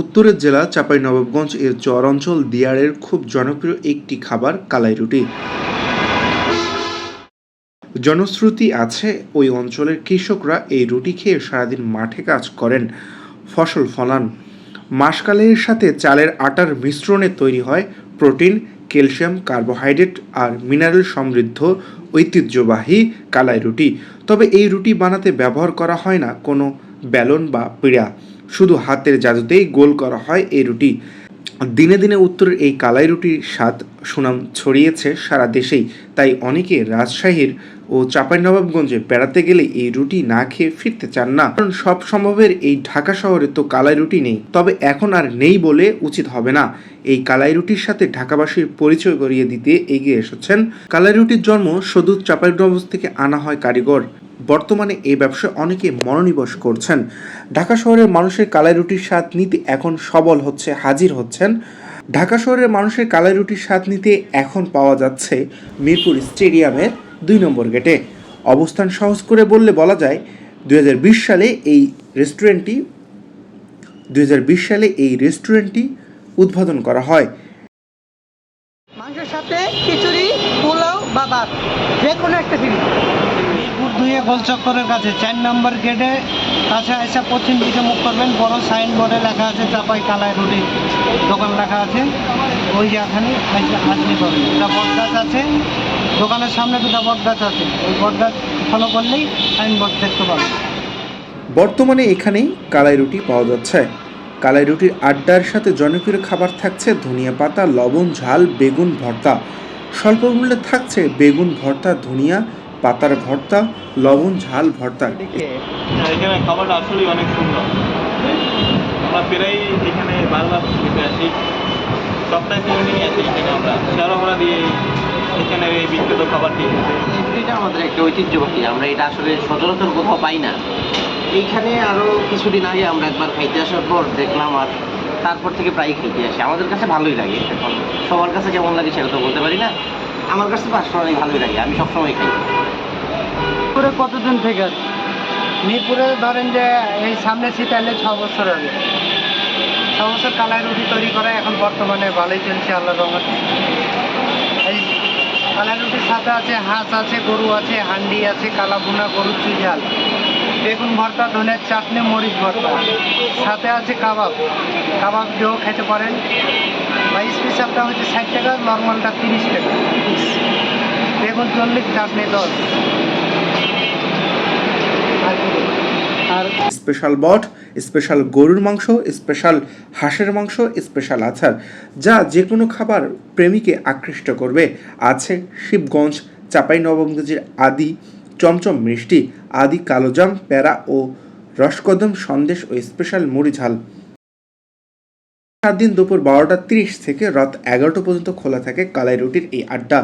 উত্তরের জেলা চাঁপাইনবাবগঞ্জ এর চর অঞ্চল দিয়ারের খুব জনপ্রিয় একটি খাবার, কালাই রুটি। জনশ্রুতি আছে, ওই অঞ্চলের কৃষকরা এই রুটি খেয়ে সারাদিন মাঠে কাজ করেন, ফসল ফলান। মাসকালের সাথে চালের আটার মিশ্রণে তৈরি হয় প্রোটিন, ক্যালসিয়াম, কার্বোহাইড্রেট আর মিনারেল সমৃদ্ধ, ঐতিহ্যবাহী কালাই রুটি। তবে এই রুটি বানাতে ব্যবহার করা হয় না কোনো ব্যালন বা পিড়া। শুধু হাতের জাদুতেই গোল করা হয় এই রুটি। দিনে দিনে উত্তরের এই কালাই রুটির স্বাদ সুনাম ছড়িয়েছে সারা দেশেই। তাই অনেকে রাজশাহীর ও চাঁপাইনবাবগঞ্জে বেড়াতে গেলে এই রুটি না খেয়ে ফিরতে চান না। কারণ সব সম্ভবের এই ঢাকা শহরে তো কালাই রুটি নেই। তবে এখন আর নেই বলে উচিত হবে না। এই কালাই রুটির সাথে ঢাকাবাসীর পরিচয় করিয়ে দিতে এগিয়ে এসেছেন। কালাই রুটির জন্ম সদূর চাঁপাইনবাবগঞ্জ থেকে আনা হয় কারিগর। বর্তমানে এই ব্যবসায় অনেকে মনোনিবেশ করছেন। ঢাকা শহরের মানুষের কালাই রুটির স্বাদ নিতে এখন সবল হচ্ছে, হাজির হচ্ছেন। ঢাকা শহরের মানুষের কালাই রুটির স্বাদ নিতে এখন পাওয়া যাচ্ছে মিরপুর স্টেডিয়ামের দুই নম্বর গেটে। অবস্থান সহজ করে বললে বলা যায়, দুই হাজার বিশ সালে এই রেস্টুরেন্টটি, দুই হাজার বিশ সালে এই রেস্টুরেন্টটি উদ্বোধন করা হয়। মাংসের সাথে খিচুড়ি, পোলাও বা ভাত যে কোনো একটা জিনিস। মিরপুর দুইয়ে গোল চক্করের কাছে। চার নম্বর গেটে কাছে এসে পশ্চিম দিকে মুখ করবেন। বড় সাইন বোর্ডে লেখা আছে, চাপাই কালাই রুটি দোকান লেখা আছে। ওই যে এখানে আসলে পাবেন দুটা বট গাছ আছে। দোকানের সামনে দুটা বট গাছ আছে। ওই বট গাছ ফলো করলেই সাইন বোর্ড দেখতে পাবেন। বর্তমানে এখানেই কালাই রুটি পাওয়া যাচ্ছে। কালাই রুটির আড্ডার সাথে জনপ্রিয় খাবার থাকছে ধনিয়া পাতা, লবণ, ঝাল, বেগুন, ভর্তা। স্বল্প মূল্যে থাকছে বেগুন, ভর্তা, ধনিয়া পাতার ভর্তা লবণ ঝাল ভর্তা। এখানে খাবারটা আসলেই অনেক সুন্দর। আমরা প্রায় এখানে বারবার খেতে আসি। সপ্তাহে দিনই আসি এখানে আমরা। শেয়ারভাড়া দিয়ে এখানে এই বিখ্যাত খাবারটি এটা আমাদের একটা ঐতিহ্যবাহী। আমরা এটা আসলে সচরাচর কোথাও পাই না। এইখানে আরও কিছুদিন আগে আমরা একবার খাইতে আসার পর দেখলাম আর তারপর থেকে প্রায় খেতে আসি। আমাদের কাছে ভালোই লাগে এখন। সবার কাছে কেমন লাগে সেটা তো বলতে পারি না। আমার কাছে পার্সোনালি ভালোই লাগে। আমি সবসময় খাই। মিরপুরে কতদিন থেকে? আছে মিরপুরে ধরেন যে এই সামনে শীতালে ছ বছর আগে। ছ বছর কালাই রুটি তৈরি করা এখন বর্তমানে ভালোই চলছে, আল্লাহ রহমতে। এই কালাই রুটির সাথে আছে হাঁস আছে, গরু আছে, হান্ডি আছে কালাবুনা গরুর চুইঝাল, বেগুন ভর্তা, ধনের চাটনি, মরিচ ভর্তা। সাথে আছে কাবাব। কাবাব দিয়েও খেতে পারেন। বা স্পেশালটা হচ্ছে ষাট টাকা নর্মালটা তিরিশ টাকা। বেগুন চল্লিশ, চাটনি দশ আর কি বলব? আর স্পেশাল বট, স্পেশাল গরুর মাংস, স্পেশাল হাঁসের মাংস, স্পেশাল আচার, যা যে কোনো খাবার প্রেমীকে আকৃষ্ট করবে। আছে শিবগঞ্জ চাঁপাইনবাবগঞ্জের আদি চমচম মিষ্টি, আদি কালোজাম প্যারা ও রসকদম সন্দেশ ও স্পেশাল মুড়ি ঝাল। সাত দিন দুপুর বারোটা তিরিশ থেকে রাত এগারোটা পর্যন্ত খোলা থাকে কালাই রুটির এই আড্ডা।